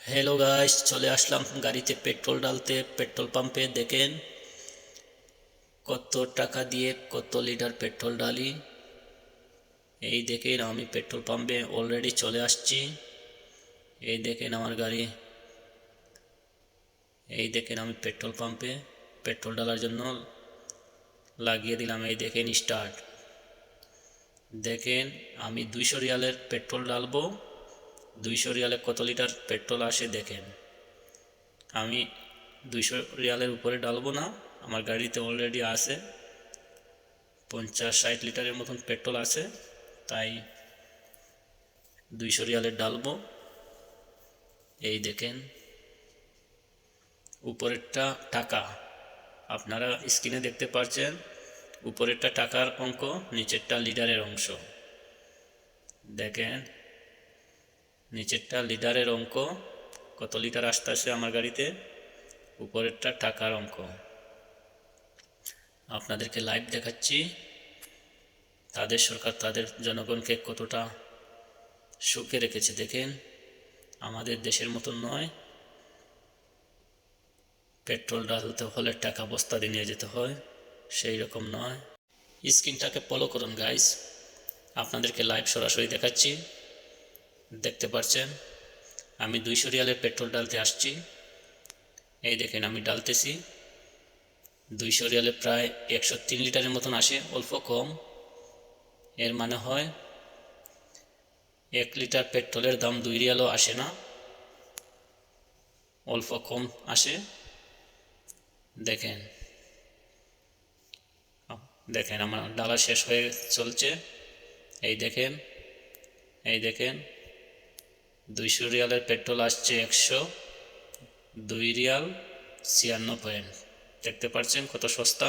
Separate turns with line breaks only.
Hello guys চলে আসলাম গাড়িতে petrol ডালতে petrol পাম্পে, দেখেন। কত টাকা দিয়ে কত লিটার পেট্রোল ডালি এই দেখেন আমি পেট্রোল পাম্পে অলরেডি চলে আসছি। এই দেখেন আমার গাড়ি। এই দেখেন আমি পেট্রোল পাম্পে, পেট্রোল ডালার জন্য লাগিয়ে দিলাম, এই দেখেন স্টার্ট দেখেন আমি দুইশো রিয়ালের পেট্রোল ডালবো দুইশো রিয়ালে কত লিটার পেট্রোল আসে দেখেন। আমি দুইশো রিয়ালের উপরে ডালবো না, আমার গাড়িতে অলরেডি আছে। পঞ্চাশ ষাট লিটারের মতন পেট্রোল আছে, তাই দুইশো রিয়ালের ডালবো। এই দেখেন, উপরেরটা টাকা। আপনারা স্ক্রিনে দেখতে পাচ্ছেন উপরেরটা টাকার অঙ্ক, নিচেরটা লিটারের অংশ। দেখেন নিচেরটা লিটারের অঙ্ক। কত লিটার আসতেছে আমার গাড়িতে? উপরেরটা টাকার অঙ্ক। আপনাদেরকে লাইভ দেখাচ্ছি। তাদের সরকার, তাদের জনগণকে কতটা সুখে রেখেছে দেখেন। আমাদের দেশের মতন নয়। পেট্রোল ডালতে হলে টাকা বস্তা দিয়ে নিয়ে যেতে হয়, সেই রকম নয়। স্ক্রিনটাকে ফলো করুন গাইস আপনাদেরকে লাইভ সরাসরি দেখাচ্ছি। দেখতে পাচ্ছেন আমি দুইশো রিয়ালের পেট্রোল ডালতে আসছি। এই দেখেন, আমি ডালতেছি। দুইশো রিয়ালে প্রায় একশো তিন লিটারের মতন আসে, অল্প কম। এর মানে হয় এক লিটার পেট্রোলের দাম দুই রিয়ালও আসে না। অল্প কম আসে। দেখেন। দেখেন, আমার ডালা শেষ হয়ে চলছে। এই দেখেন এই দেখেন। দুইশো রিয়ালের পেট্রোল আসছে একশো দুই রিয়াল ছিয়ান্ন পয়েন্ট। দেখতে পাচ্ছেন কত সস্তা?